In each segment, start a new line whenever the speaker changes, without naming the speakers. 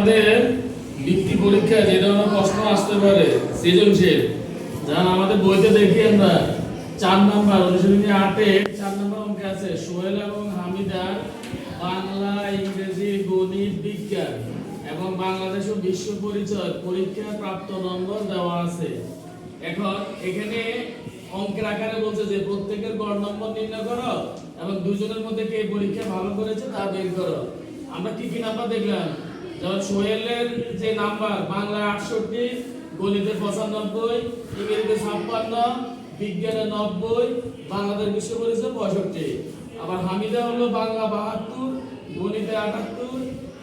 আমাদের বৃত্তি পরীক্ষা যে ধরনের প্রশ্ন আসতে পারে, সৃজনশীল আমাদের বইতে দেখি আমরা, চার অনুশীলনী আটে চার অঙ্কে আছে, সোহেল এবং হামিদার বাংলা, ইংরেজি, গণিত, বিজ্ঞান এবং বাংলাদেশ ও বিশ্ব পরিচয় পরীক্ষায় প্রাপ্ত নম্বর দেওয়া আছে। এখন এখানে অঙ্কের আকারে বলছে যে প্রত্যেকের গড় নম্বর নির্ণয় করো এবং দুজনের মধ্যে কে পরীক্ষা ভালো করেছে তা বের করো। আমরা কি কি নাম্বার দেখলাম? যেমন সোহেলের যে নাম্বার, বাংলা আটষট্টি, গণিতে পঁচানব্বই, ইংরেজিতে ছাপ্পান্ন, বিজ্ঞানে নব্বই বাংলাদেশ বিশ্ব পরিচয় পঁয়ষট্টি। আবার হামিদা হলো বাংলা বাহাত্তর, গণিতে আটাত্তর,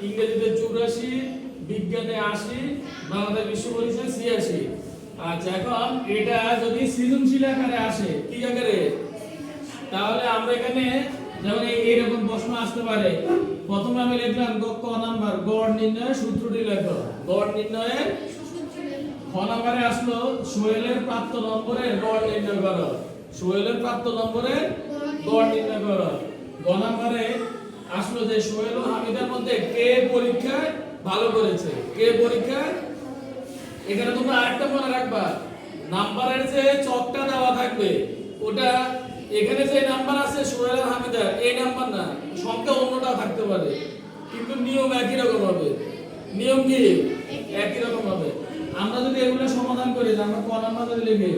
ইংরেজিতে চুরাশি, বিজ্ঞানে আশি বাংলাদেশ বিশ্ব পরিচয় ছিয়াশি। আচ্ছা এখন এটা যদি সৃজনশীল আকারে আসে, কি আকারে? তাহলে আমরা এখানে যেমন এই এইরকম প্রশ্ন আসতে পারে। প্রথমে আমি লিখলাম গ- ক নাম্বার, গড় নির্ণয়ের সূত্রটি লেখো। গড় নির্ণয়ের খ নাম্বারে আসলো, সোহেলের প্রাপ্ত নম্বরের গড় নির্ণয় করো। সোহেলের প্রাপ্ত নম্বরের গড় নির্ণয় করো। গ আসলো যে সোহেল ও হামিদের মধ্যে কে পরীক্ষায় ভালো করেছে? কে পরীক্ষায়? এখানে তোমরা আরেকটা মনে রাখবা। নাম্বারের যে চকটা দেওয়া থাকবে, ওটা এখানে যে নাম্বার আছে সোহেল হামিদার এই নাম্বার না সংখ্যা অন্যটা থাকতে পারে। কিন্তু নিয়ম একই রকম হবে। নিয়ম কি? একই রকম হবে। আমরা যদি এগুলো সমাধান করি যে আমরা ক নাম্বার যদি লিখি?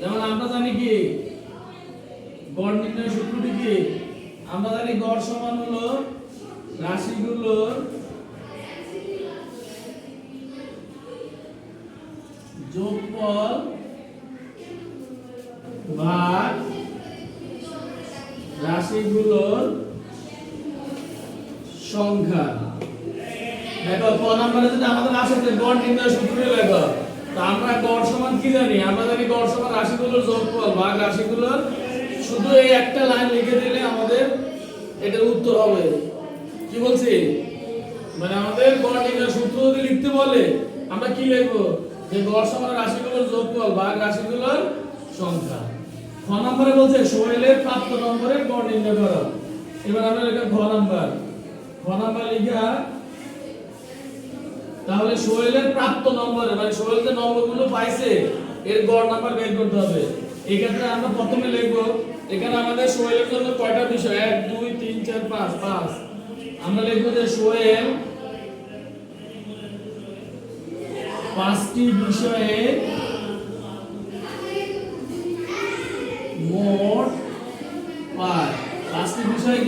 যেমন আমরা জানি কি? গড় নির্ণয় সূত্রটি কি? আমরা জানি গড় সমান হলো রাশিগুলোর যোগফল রাশিগুলোর সংখ্যা। দেখো, ক যদি আমাদের গড় নির্ণয় সূত্র তো আমরা গড় সমান কি জানি? আমরা জানি গড় সমান রাশিগুলোর যোগফল। ভাগ রাশিগুলোর শুধু এই একটা লাইন লিখে দিলে আমাদের এটার উত্তর হবে। কি বলছি? মানে আমাদের গড় নির্ণয় সূত্র যদি লিখতে বলে, আমরা কি লিখব? যে গড় সমান রাশিগুলোর যোগফল, ভাগ রাশিগুলোর সংখ্যা। খ নম্বরে বলছে সোহেলের প্রাপ্ত নম্বরের গড় নির্ণয় করো। এবার আমরা লিখব খ নাম্বার। খ নাম্বার লিখা, তাহলে সোহেলের প্রাপ্ত নম্বরে মানে সোহেল যে নম্বরগুলো পাইছে, এর গড় নাম্বার বের করতে হবে। এই ক্ষেত্রে আমরা প্রথমে লিখব, এখানে আমাদের সোহেলের জন্য কয়টা বিষয়? এক, দুই, তিন, চার, পাঁচ পাঁচ। আমরা লিখব যে সোহেল পাঁচটি বিষয়ে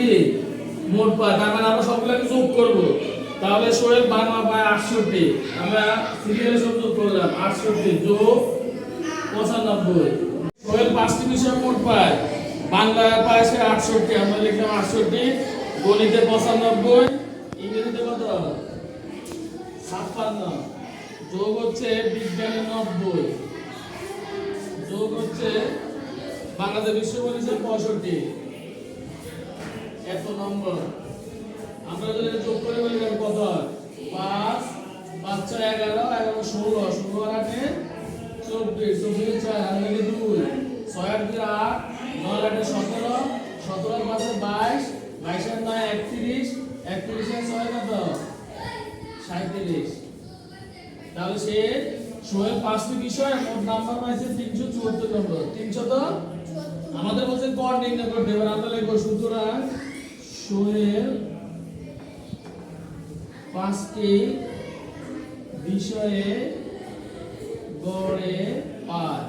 কি? মোট পায় তার মানে আমরা সবগুলোকে যোগ করব। তাহলে সোহেল বাংলা পায় আটষট্টি। আমরা সিরিয়ালে সব যোগ করলাম, আটষট্টি যোগ পঁচানব্বই। সোহেল পাঁচটি বিষয় মোট পায়। বাংলা পায় সে আটষট্টি, আমরা লিখলাম আটষট্টি। গণিতে পঁচানব্বই, ইংরেজিতে কত? ছাপ্পান্ন। যোগ হচ্ছে বিজ্ঞানে নব্বই। যোগ হচ্ছে বাংলাদেশ বিশ্ব পরিচয় পঁয়ষট্টি। এত নম্বর। আমরা যদি যোগ করে বলি কত? পাঁচ পাঁচ ছয় এগারো এগারো ষোলো। ষোলো আর আটে চব্বিশ। চব্বিশ চার, আর লাগে দুই। ছয় আট দুই আট। নয় আটে সতেরো। সতেরো পাঁচে বাইশ। বাইশের নয় একত্রিশ। একত্রিশের ছয় কত? সাঁত্রিশ তাহলে সে সোহেল পাঁচটি বিষয় মোট নাম্বার পাইছে তিনশো চুয়াত্তর নম্বর। তিনশো তো? আমাদের বলছে গড় নির্ণয় করতে এবার আমরা লিখব সুতরাং সোহেল পাঁচটি বিষয়ে গড়ে পায়।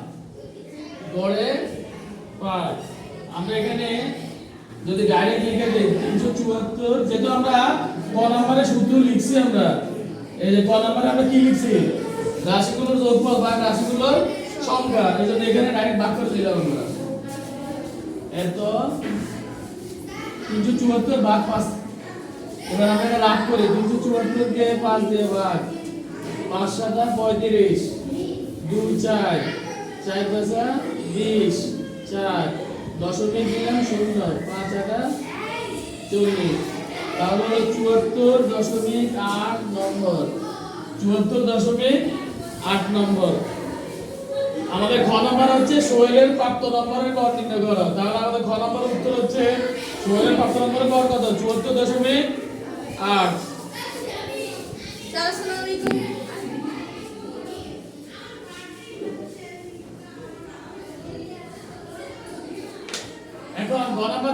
গড়ে পায়। আমরা এখানে যদি ডাইরেক্ট লিখে দিই, তিনশো চুয়াত্তর, যেহেতু আমরা ক নম্বরে সূত্র লিখছি আমরা, এই যে ক নম্বরে আমরা কি লিখছি? রাশিগুলোর যোগফল বা রাশিগুলোর সংখ্যা, এই জন্য এখানে ডাইরেক্ট ভাগ করে দিলাম আমরা। এত তিনশো চুয়াত্তর ভাগ পাঁচ এবার আমরা এটা লাভ করি। তিনশো চুয়াত্তর কে পাঁচ দিয়ে ভাগ। পাঁচ সাতা পঁয়ত্রিশ। দুই চার। চার পাঁচা বিশ। চার। দশমিক দিলাম শূন্য পাঁচ আটা চল্লিশ। তাহলে হলো চুয়াত্তর দশমিক আট নম্বর। চুয়াত্তর দশমিক আট নম্বর। আমাদের খ নম্বর হচ্ছে সোহেলের প্রাপ্ত নম্বরের গড় নির্ণয় করো। তাহলে আমাদের খ নম্বর উত্তর হচ্ছে সোহেলের প্রাপ্ত নম্বরের গড় কত? চুয়াত্তর দশমিক আট।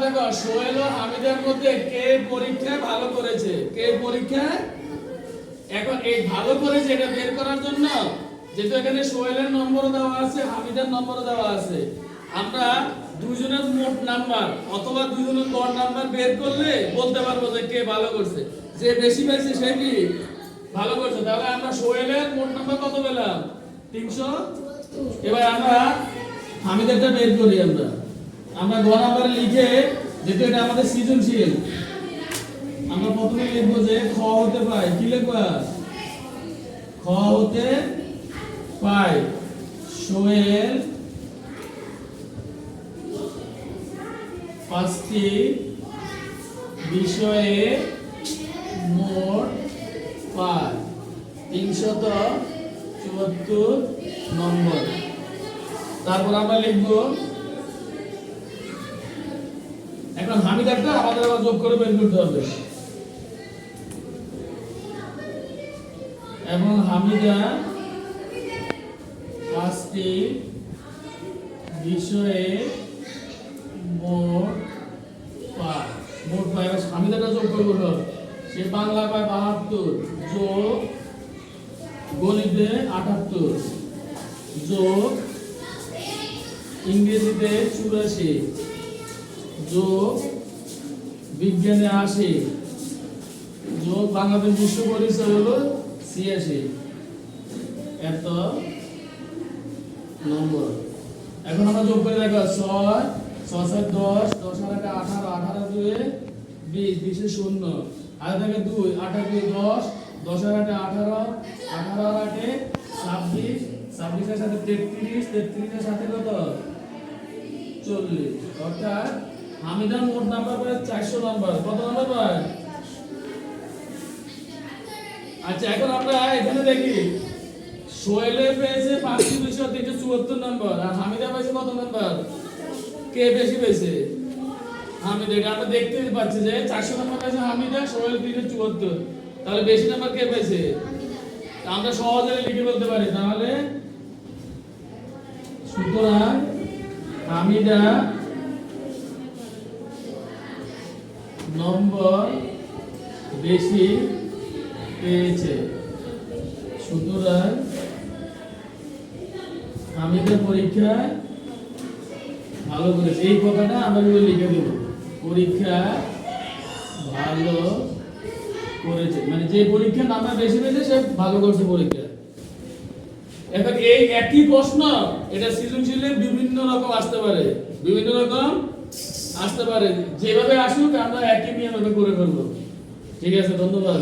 দেখো, সোহেল ও হামিদের মধ্যে কে পরীক্ষায় ভালো করেছে? কে পরীক্ষায় এখন এই ভালো করেছে এটা বের করার জন্য যেহেতু এখানে সোহেলের নম্বর দেওয়া আছে, হামিদের নম্বর দেওয়া আছে। আমরা দুইজনের মোট নাম্বার অথবা দুইজনের গড় নাম্বার বের করলে বলতে পারব যে কে ভালো করছে। যে বেশি পেয়েছে সে কি ভালো করছে? তাহলে আমরা সোহেলের মোট নাম্বার কত পেলাম? তিনশো? এবার আমরা হামিদেরটা বের করি আমরা। আমরা গ নাম্বারে লিখে, যেহেতু এটা আমাদের সৃজনশীল, আমরা প্রথমে লিখব যে খ হতে পাই কি লিখবা? খ হতে পাই সোহেল পাঁচটি বিষয়ে মোট পায় তিনশত চুয়াত্তর নম্বর। তারপর আমরা লিখব, এখন হামিদারটা আমাদের আবার যোগ করে বের করতে হবে। এবং হামিদা পাঁচটি বিষয়ে মোট পায় মোট পায় এবার হামিদাটা যোগ করব সে বাংলা পায় বাহাত্তর যোগ গণিতে আটাত্তর যোগ ইংরেজিতে চুরাশি যোগ বিজ্ঞানে আশি যোগ বাংলাদেশ বিশ্ব পরিচয় হলো ছিয়াশি এত নম্বর। এখন আমরা যোগ করে দেখো ছয় ছয় দশ দশ আঠারো আঠারো বিশ, বিশে শূন্য। আর থাকে দুই দশ আঠারো আঠারো ছাব্বিশ, ছাব্বিশের সাথে তেত্রিশ, তেত্রিশের সাথে চল্লিশ। অর্থাৎ হামিদার মোট নাম্বার চারশো নাম্বার কত নাম্বার পায় আচ্ছা এখন আমরা এখানে দেখি। পেয়েছে চুয়াত্তর নম্বর আর হামিদা পেয়েছে কত নাম্বার কে বেশি পেয়েছে? হামিদা আমরা দেখতে পাচ্ছি যে চারশো নম্বর পেয়েছে হামিদা, সোহেল তিনশো চুয়াত্তর। তাহলে বেশি নাম্বার কে পেয়েছে? আমরা সহজে লিখে বলতে পারি, তাহলে সুতরাং হামিদা নম্বর বেশি পেয়েছে। সুতরাং হামিদা পরীক্ষায় ভালো করেছে এই কথাটা আমরা লিখে দেব। পরীক্ষা ভালো করেছে। মানে যে পরীক্ষা নাম্বার বেশি পেয়েছে, সে ভালো করছে পরীক্ষা। এখন এই একই প্রশ্ন, এটা সৃজনশীলের বিভিন্ন রকম আসতে পারে। বিভিন্ন রকম আসতে পারে। যেভাবে আসুক, আমরা একই নিয়মে করে ফেলব। ঠিক আছে, ধন্যবাদ।